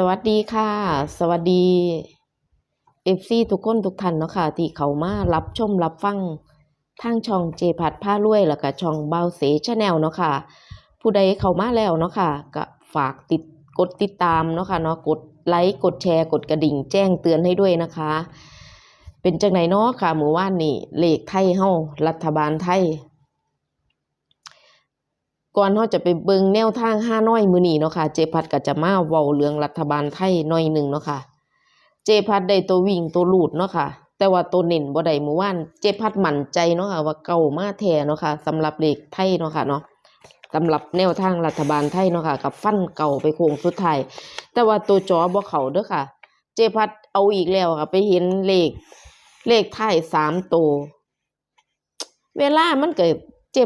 สวัสดีค่ะ สวัสดีเอฟซีทุกคนทุกท่านเนาะค่ะที่เขามารับชมรับฟังทางช่องเจพัดผ้ารวยแล้วก็ช่องเบาเสชแนลเนาะค่ะ ผู้ใดเขามาแล้วเนาะค่ะก็ฝากติดกดติดตามเนาะค่ะเนาะกดไลค์กดแชร์กดกระดิ่งแจ้งเตือนให้ด้วยนะคะ เป็นจังไหนเนาะค่ะเมื่อวานนี้เลขไทยเฮารัฐบาลไทย ก่อนเราจะไปเบิงแนวทางห้าน้อยมือนี้เนาะค่ะ เจพัดก็จะมาเว้าเรื่องรัฐบาลไทยหน่อยหนึ่งเนาะค่ะ เจพัดได้ตัววิ่งตัวลูดเนาะค่ะ แต่ว่าตัวเน้นบ่ได้มือวาน เจพัดมั่นใจเนาะค่ะว่าเก่ามาแท้เนาะค่ะสำหรับเลขไทยเนาะค่ะเนาะสำหรับแนวทางรัฐบาลไทยเนาะค่ะกับฟันเก่าไปโค้งสุดท้ายแต่ว่าตัวจอบ่เขาเด้อค่ะ เจพัดเอาอีกแล้วค่ะ ไปเห็นเลขเลขท้ายสามตัวเวลามันเกิด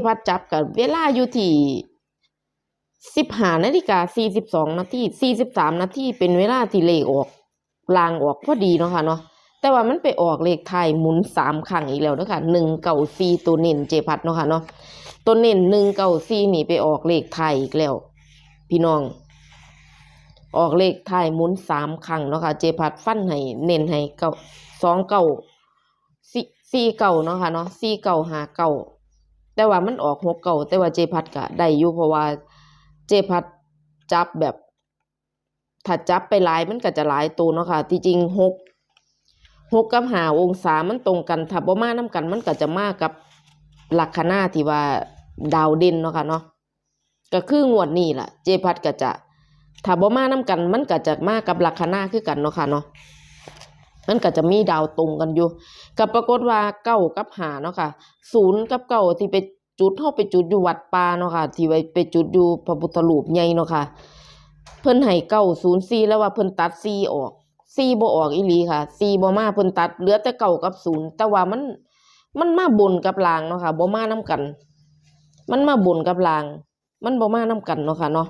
พัดจับกับเวลาอยู่ที่สิบห้านาฬิกาสี่สิบสองนาทีสี่สิบสามนาทีเป็นเวลาที่เลขออกลางออกพอดีเนาะค่ะเนาะแต่ว่ามันไปออกเลขไทยหมุนสามครั้งอีกแล้วเนาะค่ะหนึ่งเก่าสี่ตัวเน้นเจพัดเนาะค่ะเนาะตัวเน้นหนึ่งเก่าสี่นี่ไปออกเลขไทยอีกแล้ว พี่น้อง ออกเลขไทยหมุนสามครั้งเนาะค่ะเจพัดฟันให้เน้นให้เก่าสองเก่าสี่สี่เก่าเนาะค่ะเนาะสี่เก่าหาเก่า แต่ว่ามันออกหกเก่าแต่ว่าเจพัดก็ได้อยู่เพราะว่าเจพัดจับแบบถ้าจับไปหลายมันก็จะหลายตัวเนาะค่ะที่จริงหกหกกับหาองศามันตรงกันถ้าบ่มาน้ากันมันก็จะมากับลักคนาที่ว่าดาวเด่นเนาะค่ะเนาะก็คืองวดนี้ล่ะเจพัดก็จะถ้าบ่มาน้ากันมันก็จะมากับลักคนาคือกันเนาะค่ะเนาะ มันก็จะมีดาวตรงกันอยู่ก็ปรากฏว่าเก้ากับหาเนาะค่ะศูนย์กับเก้าที่ไปจุดเฮาไปจุดอยู่วัดป่าเนาะค่ะ ที่ไว้ไปจุดอยู่พระพุทธรูปใหญ่เนาะค่ะ เพิ่นให้เก้าศูนย์สี่แล้วว่าเพิ่นตัดสี่ออกสี่บ่ออกอีหลีค่ะสี่บ่มาเพิ่นตัดเหลือแต่เก้ากับศูนย์แต่ว่ามันมันมาบนกับลางเนาะค่ะบ่มานํกัน มันมาบนกับลาง มันบ่มานํกันเนาะค่ะเนาะ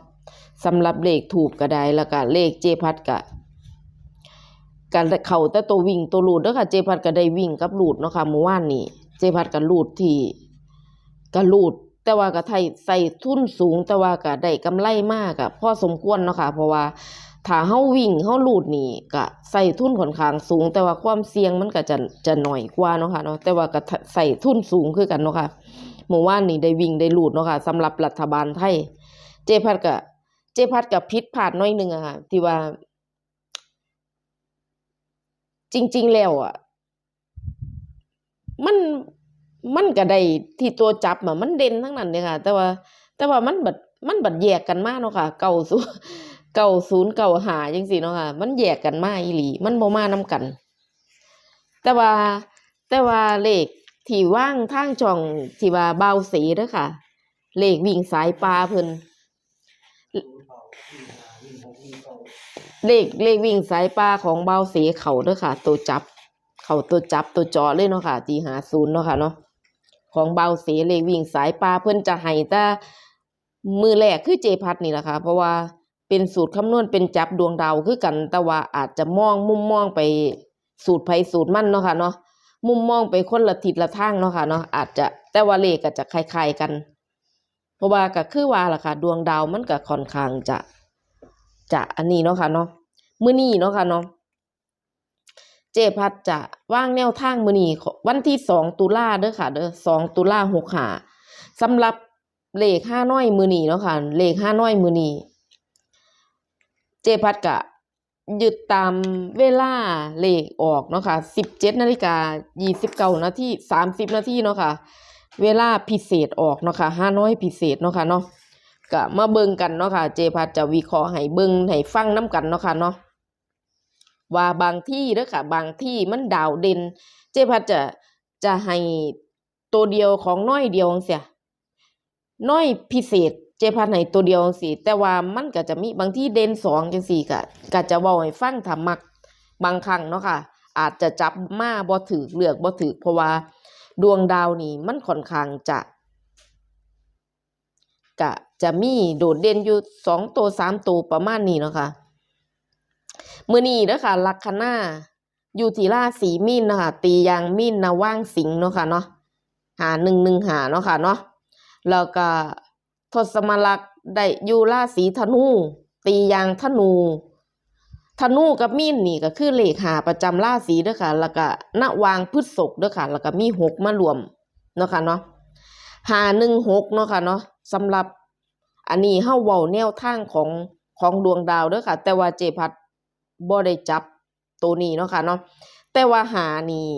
สำหรับเลขถูกก็ได้แล้วก็เลขเจพัดก็ การเขาแต่ตัววิ่งตัวลูดเด้อค่ะ เจพัดก็ได้วิ่งกับลูดเนาะค่ะเมื่อวานนี้เจพัดก็ลูดที่ก็ลูดแต่ว่าก็ไทยใส่ทุนสูง แต่ว่าก็ได้กำไรมากอะพอสมควรเนาะค่ะเพราะว่าถ้าเฮาวิ่งเฮาลูดนี่ก็ใส่ทุนค่อนข้างสูง แต่ว่าความเสี่ยงมันก็จะจะหน้อยกว่าเนาะค่ะเนาะแต่ว่าก็ใส่ทุนสูงคือกันเนาะค่ะเมื่อวานนี้ได้วิ่งได้ลูดเนาะค่ะสำหรับรัฐบาลไทย เจพัดก็เจพัดก็ผิดพลาดน้อยหนึงอะค่ะที่ว่า จริง ๆ แล้วอะ มันมันก็ได้ที่ตัวจับอะมันเด่นทั้งนั้นเลยค่ะ แต่ว่า แต่ว่ามันบัดมันบัดแยกกันมากเนาะค่ะ เก้าศูนย์เก้าศูนย์เก้าหาจังซี่เนาะค่ะ มันแยกกันมากอีหลี มันบ่มานํกัน แต่ว่าแต่ว่าเลขที่ว่างทางช่องที่ว่าเบาสีเด้อค่ะ เลขวิ่งสายปลาเพิ่น เลขเลขวิ่งสายปลาของเบาเสีเขาเด้อค่ะ ตัวจับ เขาตัวจับตัวจอเลยเนาะค่ะที่หาศูนย์เนาะค่ะเนาะของเบาเสีเลขวิ่งสายปลาเพิ่นจะให้แต่มือแรกคือเจพัดนี่แหละค่ะ เพราะว่าเป็นสูตรคำนวณเป็นจับดวงดาวคือกันแต่ว่าอาจจะมองมุมมองไปสูตรไผสูตรมั่นเนาะค่ะเนาะมุมมองไปคนละทิศละทางเนาะค่ะเนาะอาจจะแต่ว่าเลขก็จะคล้ายๆกัน เพราะว่าก็คือว่าล่ะค่ะ ดวงดาวมันก็ค่อนข้างจะ จะอันนี้เนาะค่ะเนาะมื้อนี้เนาะค่ะเนาะเจพัดจะว่างแนวทางมื้อนี้วันที่สองตุลาเด้อค่ะ เด้อสองตุลาหกหาสำหรับเลขห้าน้อยมือนี้เนาะค่ะเลขห้าน้อยมือนี้เจพัดกะหยึดตามเวลาเลขออกเนาะค่ะสิบเจ็ดนาฬิกายี่สิบเก้านาทีสามสิบนาทีเนาะค่ะ เวลาพิเศษออกเนาะค่ะห้าน้อยพิเศษเนาะค่ะเนาะ ก็มาเบิ่งกันเนาะค่ะเจพัดจะวิเคราะห์ให้เบิ่งให้ฟังน้กันเนาะค่ะเนาะว่าบางที่เด้อค่ะ บางที่มันดาวเด่น เจพัดจะจะให้ตัวเดียวของน้อยเดียวจังซี้น้อยพิเศษเจพัดให้ตัวเดียวจังซี่แต่ว่ามันก็จะมีบางที่เด่นสองจังซี่ก็ก็จะว้าให้ฟังถ้ามักบางครั้งเนาะค่ะ อาจจะจับมาบ่ถูกเลือกบ่ถูกเพราะว่าดวงดาวนี่มันค่อนข้างจะก็ จะมีโดดเด่นอยู่สองตัวสามตัวประมาณนี้เนาะค่ะมื้อนี้เด้อค่ะลัคนาอยู่ที่ราศีมีนนะคะตียางมีนนะว่างสิงเนาะค่ะเนาะหาหนึ่งหนึ่งหาเนาะค่ะเนาะแล้วก็ทศมลักษ์ได้อยู่ราศีธนู ตียางธนู ธนูกับมีนนี่ก็คือเลขหาประจำราศีเด้อค่ะ แล้วก็ณวางพฤษภเด้อค่ะ แล้วก็มีหกมารวมเนาะค่ะเนาะหาหนึ่งหกเนาะค่ะเนาะสำหรับ อันนี้เฮาเว้าแนวทางของของดวงดาวเด้อค่ะ แต่ว่าเจพัดบ่ได้จับตัวนี้เนาะค่ะเนาะแต่ว่าหานี่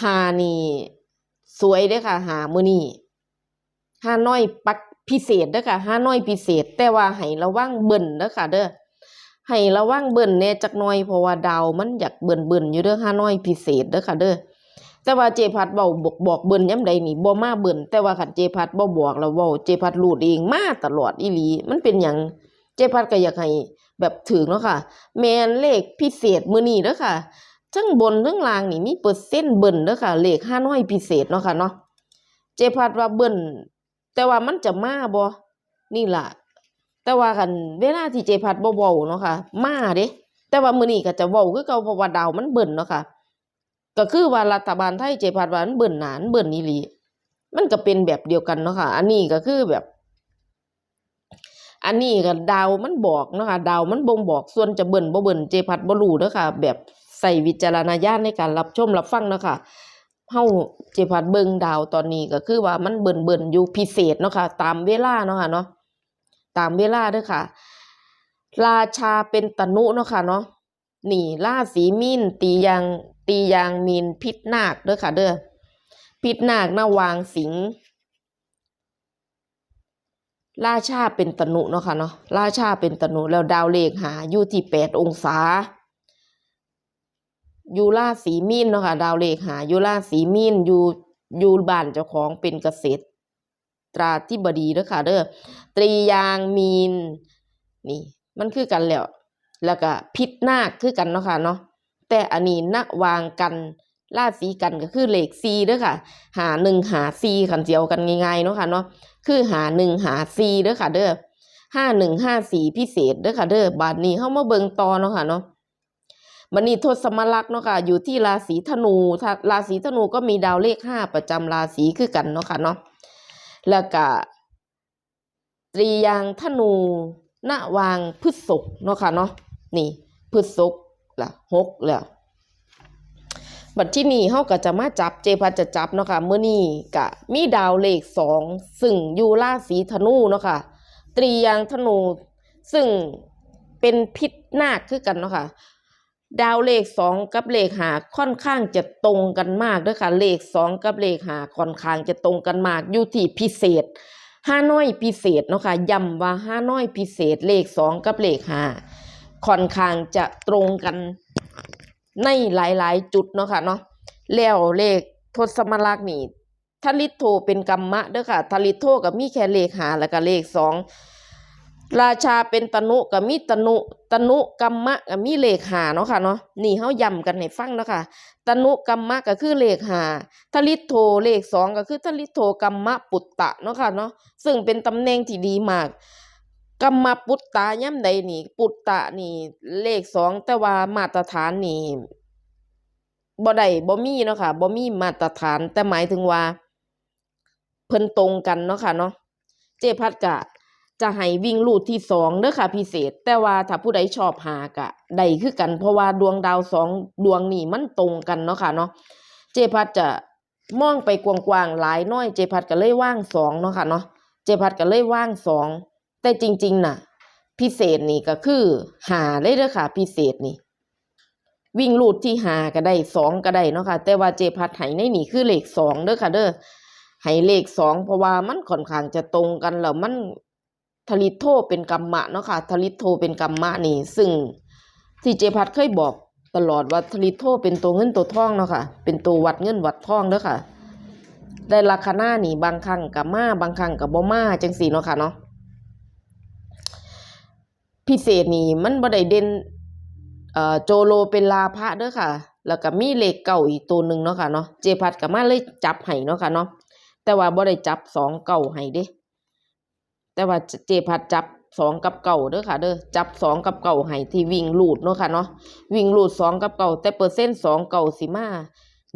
หานี่สวยเด้อค่ะ หามื้อนี้หาน้อยปักพิเศษเด้อค่ะหาน้อยพิเศษ แต่ว่าให้ระวังเบิ่นเด้อค่ะ เด้อให้ระวังเบิ่นแน่จักหน่อยเพราะว่าดาวมันอยากเบิ่นๆอยู่เด้อหาน้อยพิเศษเด้อค่ะ เด้อ แต่ว่าเจพัดเว้าบอกบอกเบิ่นยามใดนี่บ่มาเบิ่นแต่ว่าคันเจพัดบ่บอกแล้วเว้าเจพัดรูดเองมาตลอดอีหลี มันเป็นหยังเจพัดก็อยากให้แบบถึงเนาะค่ะ แมนเลขพิเศษมื้อนี้เด้อค่ะทั้งบนทั้งล่างนี่มีเปอร์เซ็นต์เบิ่นเด้อค่ะเลขห้าน้อยพิเศษเนาะค่ะเนาะเจพัดว่าเบิ่นแต่ว่ามันจะมาบ่นี่ล่ะ แต่ว่าคันเวลาที่เจพัดบ่เว้าเนาะค่ะ มาเด้แต่ว่ามื้อนี้ก็จะเว้าคือเก่าเพราะว่าดาวมันเบิ่นเนาะค่ะ ก็คือว่ารัฐบาลไทยเจพัดว่ามันเบิ่นหนานเบิ่นอีลีมันก็เป็นแบบเดียวกันเนาะค่ะ อันนี้ก็คือแบบ อันนี้ก็ดาวมันบอกเนาะค่ะดาวมันบ่งบอกส่วนจะเบิ่นบ่เบิ่นเจพัดบ่รู้เด้อค่ะ แบบใส่วิจารณญาณในการรับชมรับฟังเนาะค่ะเฮาเจพัดเบิ่งดาวตอนนี้ก็คือว่ามันเบิ่นเบิ่นอยู่พิเศษเนาะค่ะ ตามเวลาเนาะค่ะเนาะตามเวลาเด้อค่ะ ราชาเป็นตนุเนาะค่ะเนาะนี่ราศีมีนตียาง ตียางมีนพิษนาคเด้อค่ะเด้อพิษนาคนาวางสิงราชาเป็นตนุเนาะค่ะเนาะราชาเป็นตนุแล้วดาวเลขหาอยู่ที่แปดองศาอยู่ราศีมีนเนาะค่ะดาวเลขหาอยู่ราศีมีนอยู่อยู่บ้านเจ้าของเป็นเกษตร ตราธิบดีเด้อค่ะเด้อตรียางมีนนี่ มันคือกันแล้ว แล้วก็พิษนาคคือกันเนาะค่ะเนาะ แต่อันนี้ณวางกันราศีกันก็คือเลขซีเด้อค่ะ หาหนึ่งหาซีคันเจียวกันง่ายๆเนาะค่ะเนาะคือหาหนึ่งหาซีเด้อค่ะ เด้อห้าหนึ่งห้าสี่พิเศษเด้อค่ะ เด้อบาทนี้เข้ามาเบิงตอเนาะค่ะเนาะบันนี้ทศมลักษ์เนาะค่ะ อยู่ที่ราศีธนู ราศีธนูก็มีดาวเลขห้าประจำราศีคือกันเนาะค่ะเนาะแล้วก็ตรียางธนูณวางพฤษภเนาะค่ะเนาะนี่พฤษภ ละหกแล้วบัดที่นี่เฮาก็จะมาจับเจพัดจะจับเนาะค่ะมื้อนี้ก็มีดาวเลขสองซึ่งอยู่ราศีธนูเนาะค่ะตรียางธนู ซึ่งเป็นพิษนาคคือกันเนาะค่ะดาวเลขสองกับเลขหาค่อนข้างจะตรงกันมากเด้วยค่ะ เลขสองกับเลขหาค่อนข้างจะตรงกันมากอยู่ที่พิเศษห้าน้อยพิเศษเนาะค่ะย้ำว่าห้าน้อยพิเศษเลขสองกับเลขห้า ค่อนข้างจะตรงกันในหลาย ๆ จุดเนาะค่ะเนาะแล้วเลขทศมลักษณ์นี่ทลิโทเป็นกรรมะเด้อค่ะทลิโทกับมีแค่เลขหาแล้วก็เลขสองราชาเป็นตนุกับมีตนุตนุกรรมะกับมีเลขหาเนาะค่ะเนาะนี่เฮาย้ำกันให้ฟังเนาะค่ะตนุกรรมะก็คือเลขหาทลิโทเลขสองก็คือทลิโทกรรมะปุตตะเนาะค่ะเนาะซึ่งเป็นตำแหน่งที่ดีมาก กรรมะปุตตะย่ำใดนี่ปุตตะนี่เลขสองแต่ว่ามาตรฐานนี่บ่ได้บ่มีเนาะค่ะบ่มีมาตรฐาน แต่หมายถึงว่า เพิ่นตรงกันเนาะค่ะเนาะเจพัดกะ จะให้วิ่งลูดที่สองเด้อค่ะ พิเศษ แต่ว่าถ้าผู้ใดชอบหากะได้คือกัน เพราะว่าดวงดาวสองดวงนี่มันตรงกันเนาะค่ะเนาะเจพัดจะมองไปกว้างๆหลายน้อย เจพัดก็เลยว่างสองเนาะค่ะเนาะเจพัดก็เลยว่างสอง แต่จริงๆน่ะ พิเศษนี่ก็คือหาเลยเด้อค่ะ พิเศษนี่ วิ่งลูดที่หาก็ได้สองก็ได้เนาะค่ะ แต่ว่าเจพัดให้ในนี่คือเลขสองเด้อค่ะเด้อให้เลขสองเพราะว่ามันค่อนข้างจะตรงกันแล้วมันทลิตโทเป็นกรรมะเนาะค่ะทลิตโทเป็นกรรมะนี่ ซึ่งที่เจพัดเคยบอกตลอดว่าทลิตโทเป็นตัวเงินตัวทองเนาะค่ะ เป็นตัววัดเงินวัดทองเด้อค่ะ ได้ลัคนานี่บางครั้งกับมาบางครั้งกับบ่มาจังสี่เนาะค่ะเนาะ พิเศษนี่มันบ่ได้เด่นเอ่อโจโลเป็นลาภะเด้อค่ะ แล้วก็มีเลขเก่าอีกตัวหนึ่งเนาะค่ะเนาะเจพัดก็มาเลยจับให้เนาะค่ะเนาะแต่ว่าบ่ได้จับสองเก่าให้เด้แต่ว่าเจพัดจับสองกับเก่าเด้อค่ะเด้อจับสองกับเก่าให้ที่วิ่งลูดเนาะค่ะเนาะวิ่งลูดสองกับเก่าแต่เปอร์เซ็นต์สองเก่าสิมา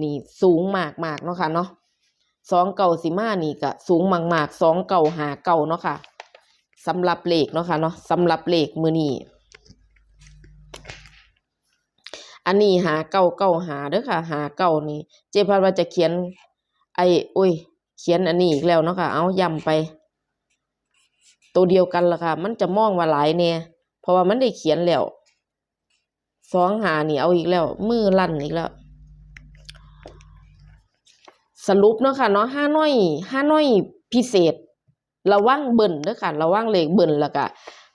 นี่สูงมากมากเนาะค่ะเนาะสองเก่าสิมานี่ก็สูงมากมากๆสองเก่าหาเก่าเนาะค่ะ สำหรับเลขเนาะค่ะเนาะสำหรับเลขมือนี้อันนี้หาเก้าเก้าหาเด้อค่ะ หาเก้านี่ เจพัดว่าจะเขียน ไอ้โอ้ย เขียนอันนี้อีกแล้วเนาะค่ะ เอาย้ำไป ตัวเดียวกันละค่ะ มันจะมองว่าหลายแน่เพราะว่ามันได้เขียนแล้วสองหานี่เอาอีกแล้ว มือลั่นอีกแล้ว สรุปเนาะค่ะเนาะห้าน้อยห้าน้อยพิเศษ ระวังเบิ่นเด้อค่ะ ระวังเลขเบิ่นแล้วก็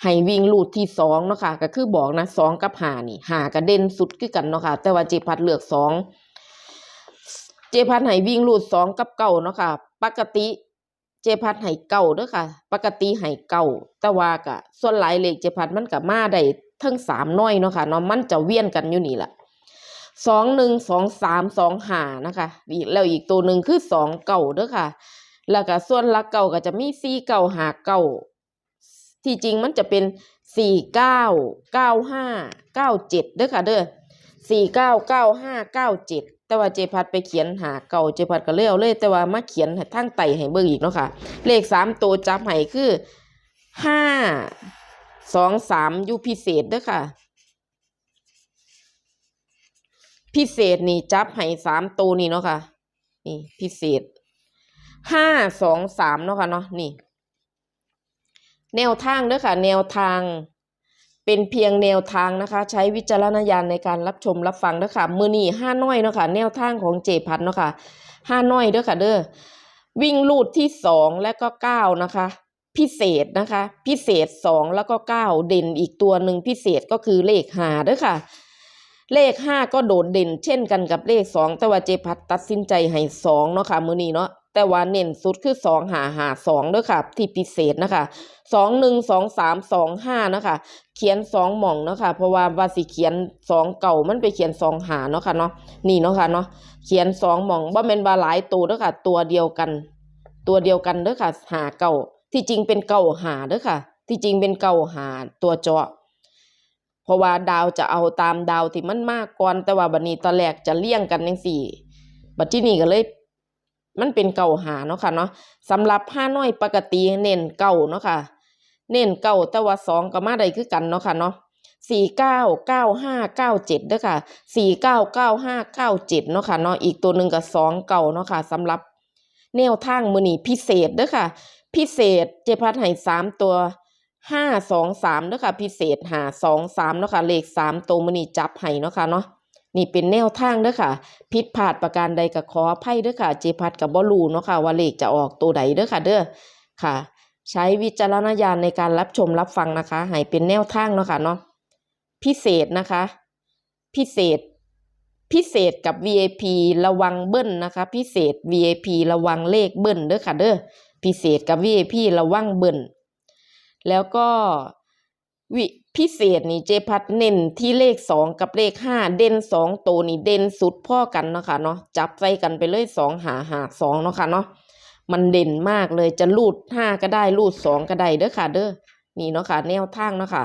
ให้วิ่งลูดที่สองเนาะค่ะ ก็คือบอกนะสองกับหานี่หากระเด็นสุดคือกันเนาะค่ะ แต่ว่าเจพัดเลือกสองเจพัดให้วิ่งลูดสองกับเก่าเนาะค่ะ ปกติเจพัดให้เก่าเด้อค่ะ ปกติให้เก่าแต่ว่าก็ส่วนหลายเลขเจพัดมันก็มาได้ทั้งสามน้อยเนาะค่ะเนาะมันจะเวียนกันอยู่นี่แหละสองหนึ่งสองสามสองหานะคะแล้วอีกตัวหนึ่งคือสองเก่าเด้อค่ะ แล้วก็ส่วนหลักเก่าก็จะมีสี่เก่าหาเก่าที่จริงมันจะเป็นสี่เก้าเก้าห้าเก้าเจ็ดเด้อค่ะเด้อสี่เก้าเก้าห้าเก้าเจ็ดแต่ว่าเจพัดไปเขียนหาเก่าเจพัดก็เลี้ยวเลย แต่ว่ามาเขียนทั้งไตให้เบิ่งอีกเนาะค่ะ เลขสามตัวจับให้คือห้าสองสามอยู่พิเศษเด้อค่ะ พิเศษนี่จับให้สามตัวนี่เนาะค่ะ นี่พิเศษ ห้าสองสามเนาะค่ะเนาะนี่ แนวทางเด้อค่ะ แนวทาง เป็นเพียงแนวทางนะคะ ใช้วิจารณญาณในการรับชมรับฟังเด้อค่ะมือนี่ห้าน้อยเนาะค่ะ แนวทางของเจพัดเนาะค่ะห้าน้อยเด้อค่ะ เด้อวิ่งลูดที่สองและก็เก้านะคะ พิเศษนะคะ พิเศษสองแล้วก็เก้าเด่นอีกตัวหนึ่งพิเศษก็คือเลขหาเด้อค่ะเลขห้าก็โดดเด่นเช่นกันกับเลขสองแต่ว่าเจพัดตัดสินใจให้สองเนาะค่ะมือนี้เนาะ แต่ว่าเน้นสุดคือสองหาหาสองเด้อค่ะ ที่พิเศษนะคะสองหนึ่งสองสามสองห้านะคะ เขียนสองหม่องเนาะค่ะเพราะว่าวาสิเขียนสองเก่ามันไปเขียนสองหาเนาะค่ะเนาะนี่เนาะค่ะเนาะเขียนสองหม่องบ่แม่นวาหลายตัวเด้อค่ะ ตัวเดียวกัน ตัวเดียวกันเด้อค่ะ หาเก่าที่จริงเป็นเก่าหาเด้อค่ะ ที่จริงเป็นเก่าหาตัวเจาะเพราะว่าดาวจะเอาตามดาวที่มันมากก่อนแต่ว่าบัดนี้ตอนแรกจะเลี่ยงกันจังซี่บัดที่นี่ก็เลย มันเป็นเก่าหาเนาะค่ะเนาะสำหรับห้าน้อยปกติเน้นเก่าเนาะค่ะ เน้นเก่าแต่ว่าสองก็มาได้คือกันเนาะค่ะเนาะสี่เก้าเก้าห้าเก้าเจ็ดเด้อค่ะสี่เก้าเก้าห้าเก้าเจ็ดเนาะค่ะเนาะอีกตัวหนึ่งกับสองเก่าเนาะค่ะสำหรับแนวทางมือนีพิเศษเด้อค่ะ พิเศษเจพัดให้สามตัวห้าสองสามเด้อค่ะ พิเศษหาสองสามเนาะค่ะเลขสามตัวมือนีจับให้เนาะค่ะเนาะ นี่เป็นแนวทางเด้อค่ะผิดพลาดประการใดก็ขออภัยเด้อค่ะเจพัดกับบอลูเนาะค่ะว่าเลขจะออกตัวใดเด้อค่ะ เด้อค่ะ ใช้วิจารณญาณในการรับชมรับฟังนะคะให้เป็นแนวทางเนาะค่ะเนาะพิเศษนะคะ พิเศษ พิเศษกับ VIP ระวังเบิ้ลนะคะ พิเศษ VIP ระวังเลขเบิ้ลเด้อค่ะ เด้อพิเศษกับ VIP ระวังเบิ้ลแล้วก็วิ พิเศษนี่เจพัดเน้นที่เลขสองกับเลขห้าเด่นสองตัวนี่เด่นสุดพ่อกันเนาะค่ะเนาะจับใส่กันไปเลยสองหาหาสองเนาะค่ะเนาะมันเด่นมากเลยจะรูดห้าก็ได้รูดสองก็ได้เด้อค่ะ เด้อนี่เนาะค่ะ แนวทางเนาะค่ะ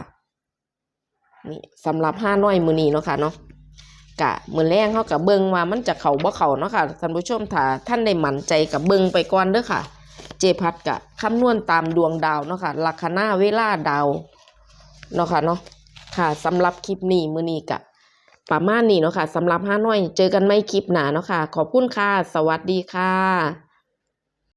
นี่สำหรับห้าน้อยมือนี้เนาะค่ะเนาะกะมือแรงเขากับเบิงว่ามันจะเข่าบ่เข่าเนาะค่ะท่านผู้ชมถ้าท่านได้หมั่นใจกับเบิงไปก่อนเด้อค่ะ เจพัดกะคำนวณตามดวงดาวเนาะค่ะลัคนาเวลาดาว เนาะค่ะเนาะค่ะสำหรับคลิปนี้มือนี้กะประมาณนี้เนาะค่ะสำหรับห้าน้อย เจอกันไม่คลิปหนาเนาะค่ะ ขอบคุณค่ะ สวัสดีค่ะ